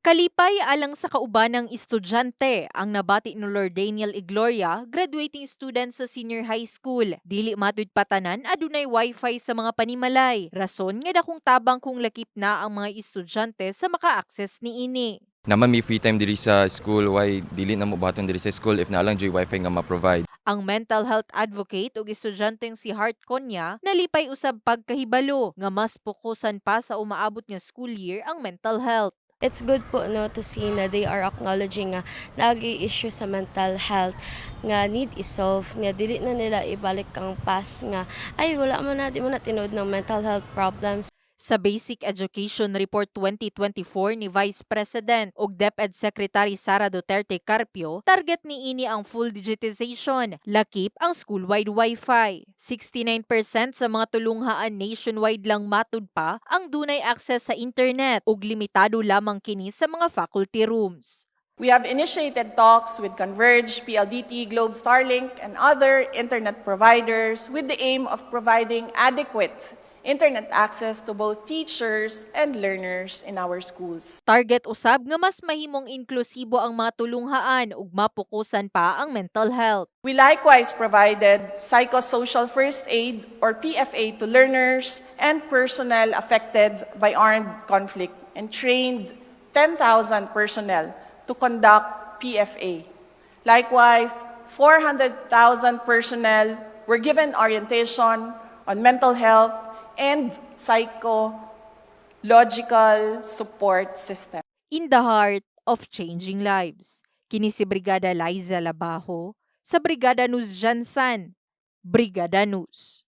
Kalipay alang sa kaubanang estudyante ang nabati ni Lord Daniel Igloria, graduating student sa senior high school. Dili matud patanan adunay wifi sa mga panimalay. Rason nga dakong tabang kung lakip na ang mga estudyante sa maka-access ni ini. Naman may free time diri sa school, why dili na mo baton diri sa school if naalang joy wifi nga ma-provide. Ang mental health advocate ug estudyanteng si Hart Konya nalipay usab pagkahibalo nga mas pokusan pa sa umaabot nga school year ang mental health. It's good po no to see na they are acknowledging nga lagi issue sa mental health nga need i-solve nga dili na nila ibalik ang past nga ay wala mo na di mo na tinuod ng mental health problems Sa Basic Education Report 2024 ni Vice President ug DepEd Secretary Sara Duterte Carpio, target ni ini ang full digitization, lakip ang school-wide Wi-Fi. 69% sa mga tulunghaan nationwide lang matud pa ang dunay access sa internet ug limitado lamang kini sa mga faculty rooms. We have initiated talks with Converge, PLDT, Globe, Starlink, and other internet providers with the aim of providing adequate internet access to both teachers and learners in our schools. Target usab nga mas mahimong inklusibo ang mga tulunghaan ug mapukusan pa ang mental health. We likewise provided psychosocial first aid or PFA to learners and personnel affected by armed conflict and trained 10,000 personnel to conduct PFA. Likewise, 400,000 personnel were given orientation on mental health and psychological support system. In the heart of changing lives. Kini si Brigada Liza Labajo sa Brigada News Jansan. Brigada News.